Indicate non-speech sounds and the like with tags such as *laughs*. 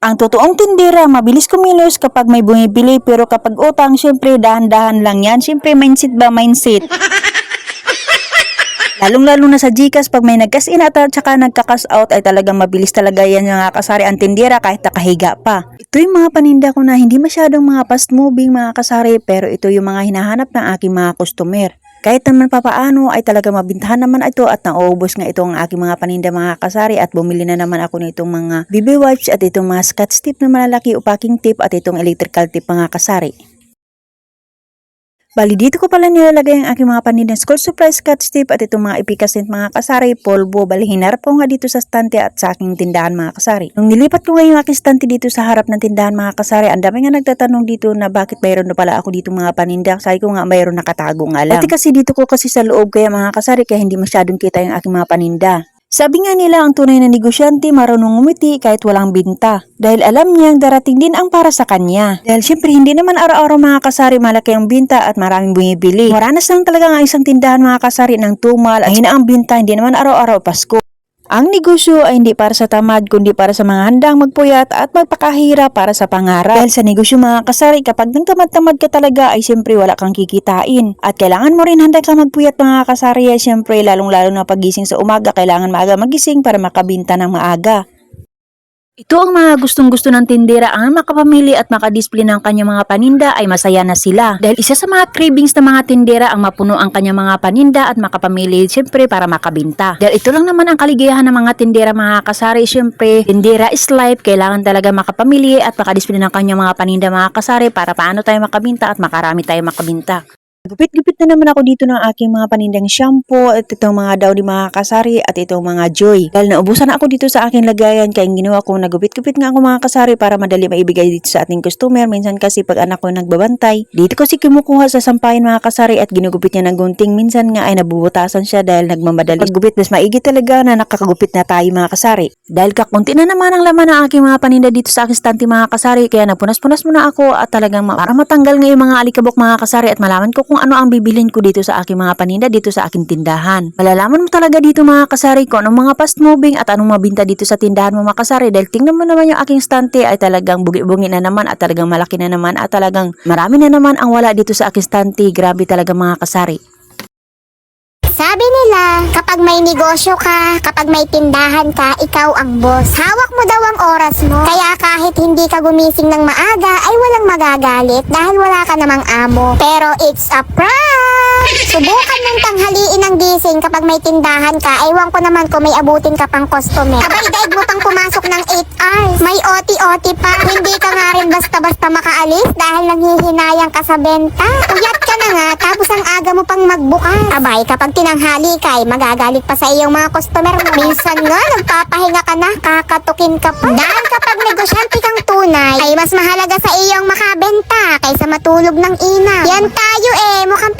Ang totoong tindera, mabilis kumilos kapag may bumibili pero kapag utang, syempre dahan-dahan lang yan. Syempre mindset ba mindset? *laughs* Lalong-lalo na sa Gcash pag may nag-cash in at saka nagka-cash out ay talagang mabilis talaga yan yung mga kasari ang tindera kahit nakahiga pa. Ito yung mga paninda ko na hindi masyadong mga fast moving mga kasari pero ito yung mga hinahanap ng aking mga customer. Kahit naman papaano ay talaga mabintahan naman ito at nauubos nga ito ang aking mga paninda mga kasari at bumili na naman ako nitong mga BB wipes at itong mga scotch tip na malalaki o packing tip at itong electrical tip mga kasari. Bali, dito ko pala nilalagay ang aking mga paninda school supply scotch tip at itong mga ipikasint mga kasari, polvo. Bali, hinarap ko nga dito sa stante at sa aking tindahan mga kasari. Nung nilipat ko nga yung aking stante dito sa harap ng tindahan mga kasari, ang dami nga nagtatanong dito na bakit mayroon na pala ako dito mga paninda. Sabi ko nga mayroon nakatago nga lang. Pati kasi dito ko kasi sa loob kaya mga kasari kaya hindi masyadong kita yung aking mga paninda. Sabi nga nila ang tunay na negosyante marunong umiti kahit walang binta. Dahil alam niyang darating din ang para sa kanya. Dahil syempre hindi naman araw-araw mga kasari malaki ang binta at maraming bumibili. Maranas lang talaga nga isang tindahan mga kasari ng tumal at hina ang binta hindi naman araw-araw Pasko. Ang negosyo ay hindi para sa tamad kundi para sa mga handang magpuyat at magpakahira para sa pangarap. Dahil sa negosyo mga kasari, kapag nang tamad-tamad ka talaga ay siyempre wala kang kikitain. At kailangan mo rin handa kang magpuyat mga kasari ay siyempre lalong-lalo na pagising sa umaga, kailangan maaga magising para makabinta ng maaga. Ito ang mga gustong-gusto ng tindera ang makapamili at makadisplay ng kanyang mga paninda ay masaya na sila. Dahil isa sa mga cravings ng mga tindera ang mapuno ang kanyang mga paninda at makapamili siyempre para makabinta. Dahil ito lang naman ang kaligayahan ng mga tindera mga kasari. Siyempre, tindera is life. Kailangan talaga makapamili at makadisplay ng kanyang mga paninda mga kasari para paano tayo makabinta at makarami tayo makabinta. Gupit-gupit na naman ako dito ng aking mga panindang shampoo at itong mga daw di mga kasari at itong mga joy. Dahil naubusan na ako dito sa aking lagayan kaya ginawa ko nagupit-gupit nga ako mga kasari para madali maibigay dito sa ating customer. Minsan kasi pag anak ko nagbabantay, dito ko si kumukuha sa sampayan mga kasari at ginugupit niya ng gunting. Minsan nga ay nabubutasan siya dahil nagmamadali. Paggupit mas maigi talaga na nakakagupit na tayo mga kasari. Dahil kakunti na naman ang laman ng aking mga paninda dito sa aking stante mga kasari kaya nagpunas-punas muna ako at talagang para matanggal nga yung mga alikabok mga kasari at malaman ko kung ano ang bibilin ko dito sa aking mga paninda dito sa aking tindahan. Malalaman mo talaga dito mga kasari kung anong mga fast moving at anong mabinta dito sa tindahan mo mga kasari dahil tingnan mo naman yung aking stante ay talagang bugi-bungi na naman at talagang malaki na naman at talagang marami na naman ang wala dito sa aking stante. Grabe talaga mga kasari. Sabi nila, kapag may negosyo ka, kapag may tindahan ka, ikaw ang boss. Hawak mo daw ang oras mo. Kaya kahit hindi ka gumising ng maaga, ay walang magagalit dahil wala ka namang amo. Pero it's a prank! Subukan mong tanghaliin ang gising kapag may tindahan ka. Ewan ko naman kung may abutin ka pang customer. Abay, daig mo pang pumasok ng 8 hours. May OT-OT pa. Hindi ka nga rin basta-basta makaalis dahil nanghihinayang ka sa benta. Uyat ka na nga, mo pang magbukas. Abay, kapag tinanghali ka, ay magagalit pa sa iyong mga customer mo. Minsan nga, nagpapahinga ka na, kakatukin ka pa. Dahil kapag negosyante kang tunay, ay mas mahalaga sa iyong makabenta kaysa matulog ng ina. Yan tayo eh, mukhang